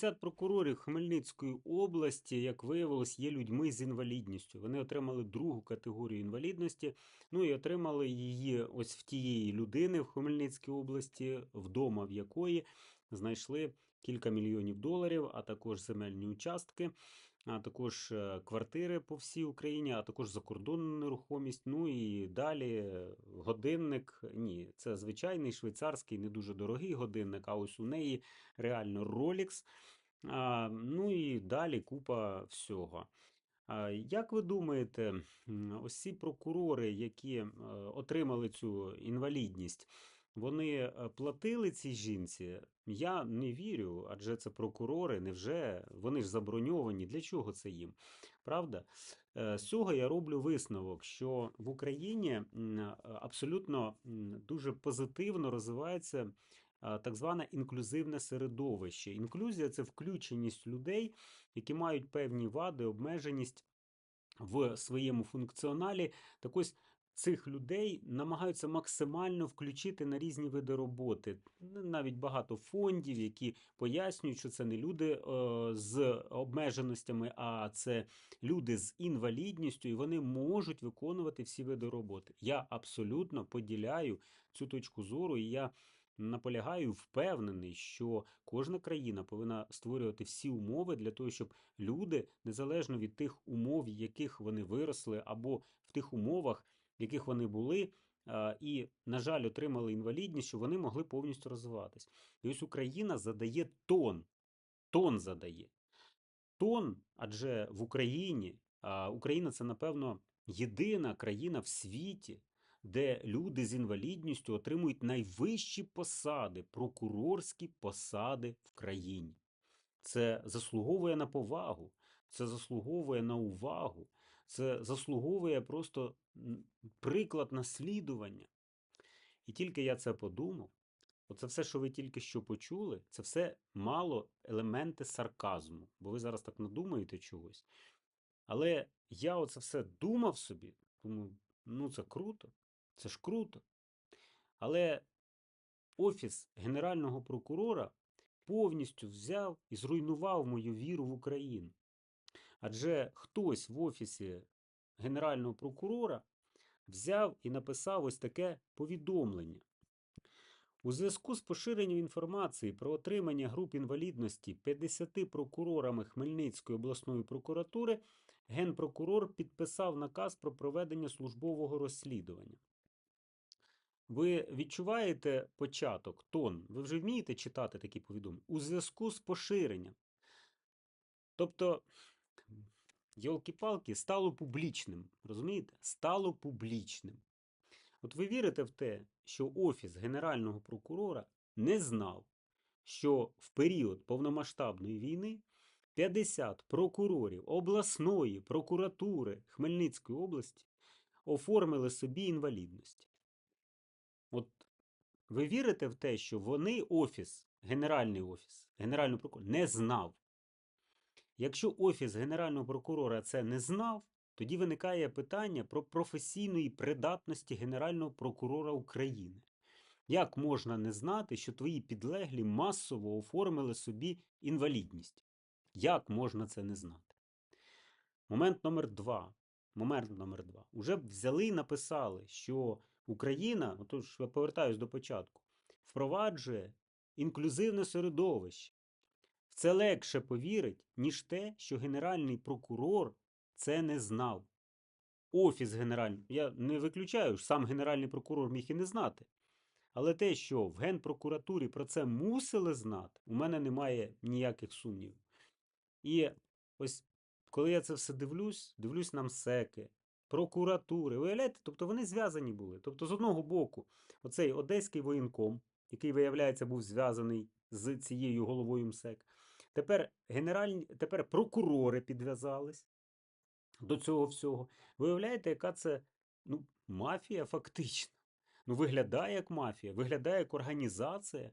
50 прокурорів Хмельницької області, як виявилось, є людьми з інвалідністю. Вони отримали другу категорію інвалідності. Ну і отримали її ось в тієї людини в Хмельницькій області, вдома в якої знайшли кілька мільйонів доларів, а також земельні участки, а також е, квартири по всій Україні, а також закордонну нерухомість. Ну і далі годинник. Ні, це звичайний швейцарський, не дуже дорогий годинник. А ось у неї реально Rolex. Ну і далі купа всього. Як ви думаєте, ось ці прокурори, які е, отримали цю інвалідність, вони е, платили цій жінці? Я не вірю, адже це прокурори, невже вони ж заброньовані? Для чого це їм? Правда? Е, З цього я роблю висновок, що в Україні е, абсолютно дуже позитивно розвивається так зване інклюзивне середовище. Інклюзія це включеність людей, які мають певні вади, обмеженість в своєму функціоналі. Так ось цих людей намагаються максимально включити на різні види роботи. Навіть багато фондів, які пояснюють, що це не люди е, з обмеженостями, а це люди з інвалідністю, і вони можуть виконувати всі види роботи. Я абсолютно поділяю цю точку зору, і я наполягаю, впевнений, що кожна країна повинна створювати всі умови для того, щоб люди, незалежно від тих умов, в яких вони виросли, або в тих умовах, в яких вони були, і, на жаль, отримали інвалідність, щоб вони могли повністю розвиватись. І ось Україна задає тон, тон задає. Тон, адже в Україні, Україна це, напевно, єдина країна в світі, де люди з інвалідністю отримують найвищі посади, прокурорські посади в країні. Це заслуговує на повагу, це заслуговує на увагу, це заслуговує просто приклад наслідування. І тільки я це подумав, оце все, що ви тільки що почули, це все мало елементи сарказму, бо ви зараз так надумаєте чогось. Але я оце все думав собі, думаю, ну це круто, це ж круто. Але Офіс Генерального прокурора повністю взяв і зруйнував мою віру в Україну. Адже хтось в Офісі Генерального прокурора взяв і написав ось таке повідомлення. У зв'язку з поширенням інформації про отримання груп інвалідності 50 прокурорами Хмельницької обласної прокуратури генпрокурор підписав наказ про проведення службового розслідування. Ви відчуваєте початок, тон? Ви вже вмієте читати такі повідомлення? У зв'язку з поширенням. Тобто, йолки-палки, стало публічним. Розумієте? Стало публічним. От ви вірите в те, що Офіс Генерального прокурора не знав, що в період повномасштабної війни 50 прокурорів обласної прокуратури Хмельницької області оформили собі інвалідність. От ви вірите в те, що вони, офіс, Генеральний офіс, Генеральний прокурор, не знав? Якщо Офіс Генерального прокурора це не знав, тоді виникає питання про професійної придатності Генерального прокурора України. Як можна не знати, що твої підлеглі масово оформили собі інвалідність? Як можна це не знати? Момент номер два. Момент номер два. Уже взяли і написали, що Україна, отож я повертаюсь до початку, впроваджує інклюзивне середовище. Це легше повірить, ніж те, що Генеральний прокурор це не знав. Офіс Генеральний, я не виключаю, сам Генеральний прокурор міг і не знати. Але те, що в Генпрокуратурі про це мусили знати, у мене немає ніяких сумнівів. І ось коли я це все дивлюсь, дивлюсь на МСЕКи, прокуратури. Уявляєте, тобто вони зв'язані були. Тобто, з одного боку, оцей одеський воєнком, який, виявляється, був зв'язаний з цією головою МСЕК. Тепер генеральні, тепер прокурори підв'язались до цього всього. Виявляєте, яка це ну, мафія фактично. Ну, виглядає як мафія, виглядає як організація.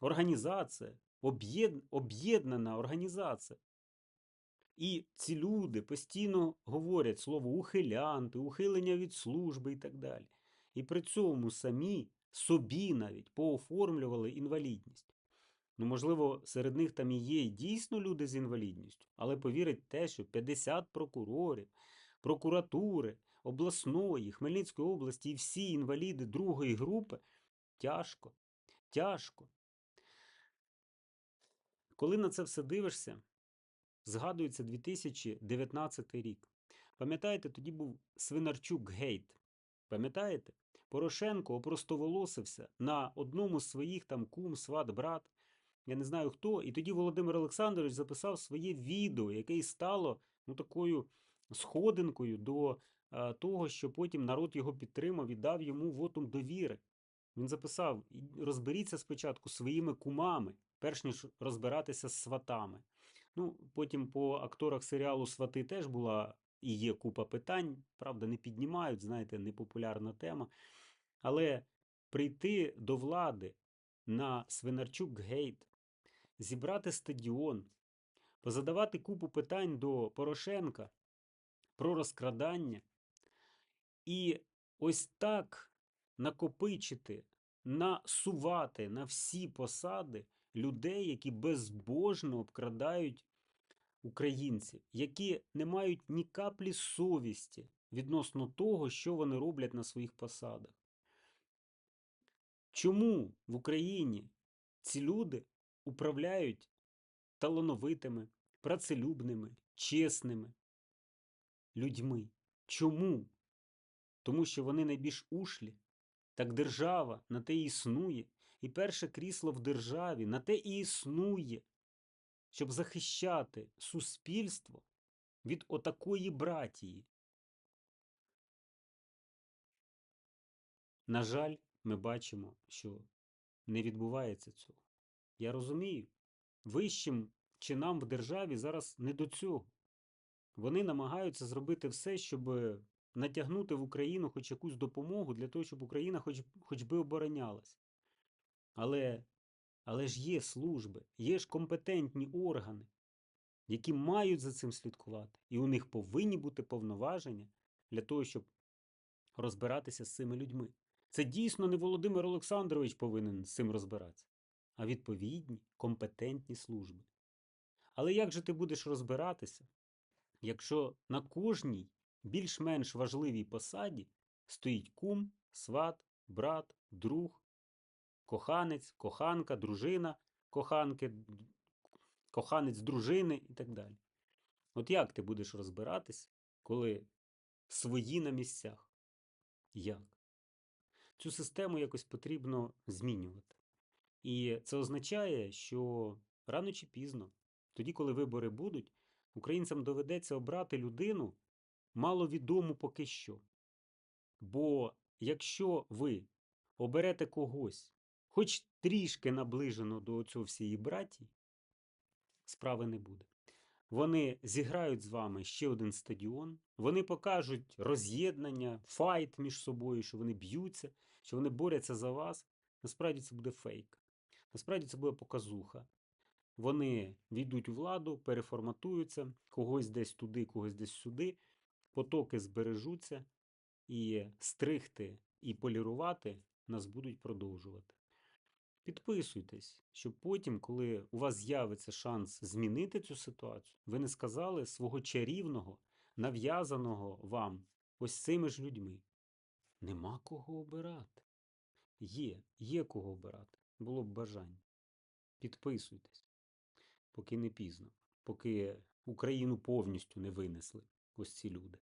Організація, об'єд- об'єднана організація. І ці люди постійно говорять слово ухилянти, ухилення від служби і так далі. І при цьому самі собі навіть пооформлювали інвалідність. Ну, можливо, серед них там і є і дійсно люди з інвалідністю, але повірить те, що 50 прокурорів, прокуратури, обласної, Хмельницької області і всі інваліди другої групи тяжко, тяжко. Коли на це все дивишся, згадується 2019 рік. Пам'ятаєте, тоді був Свинарчук гейт. Пам'ятаєте? Порошенко опростоволосився на одному з своїх там кум, сват, брат, я не знаю хто. І тоді Володимир Олександрович записав своє відео, яке і стало ну, такою сходинкою до е, того, що потім народ його підтримав і дав йому вотум довіри. Він записав: розберіться спочатку своїми кумами, перш ніж розбиратися з сватами. Ну, потім по акторах серіалу Свати теж була і є купа питань, правда, не піднімають, знаєте, непопулярна тема. Але прийти до влади на Свинарчук Гейт, зібрати стадіон, позадавати купу питань до Порошенка про розкрадання, і ось так накопичити, насувати на всі посади людей, які безбожно обкрадають українців, які не мають ні каплі совісті відносно того, що вони роблять на своїх посадах. Чому в Україні ці люди управляють талановитими, працелюбними, чесними людьми? Чому? Тому що вони найбільш ушлі. Так держава на те і існує. І перше крісло в державі на те і існує, щоб захищати суспільство від отакої братії. На жаль, ми бачимо, що не відбувається цього. Я розумію, вищим чинам в державі зараз не до цього. Вони намагаються зробити все, щоб натягнути в Україну хоч якусь допомогу для того, щоб Україна хоч, хоч би оборонялась. Але, але ж є служби, є ж компетентні органи, які мають за цим слідкувати, і у них повинні бути повноваження для того, щоб розбиратися з цими людьми. Це дійсно не Володимир Олександрович повинен з цим розбиратися, а відповідні компетентні служби. Але як же ти будеш розбиратися, якщо на кожній більш-менш важливій посаді стоїть кум, сват, брат, друг, коханець, коханка, дружина коханки, коханець дружини і так далі? От як ти будеш розбиратися, коли свої на місцях? Як? Цю систему якось потрібно змінювати. І це означає, що рано чи пізно, тоді, коли вибори будуть, українцям доведеться обрати людину маловідому поки що. Бо якщо ви оберете когось, хоч трішки наближено до цього всієї братії, справи не буде. Вони зіграють з вами ще один стадіон, вони покажуть роз'єднання, файт між собою, що вони б'ються, що вони борються за вас. Насправді це буде фейк. Насправді це буде показуха. Вони війдуть у владу, переформатуються, когось десь туди, когось десь сюди, потоки збережуться, і стригти і полірувати нас будуть продовжувати. Підписуйтесь, щоб потім, коли у вас з'явиться шанс змінити цю ситуацію, ви не сказали свого чарівного, нав'язаного вам ось цими ж людьми. Нема кого обирати. Є, є кого обирати. Було б бажання. Підписуйтесь, поки не пізно, поки Україну повністю не винесли ось ці люди.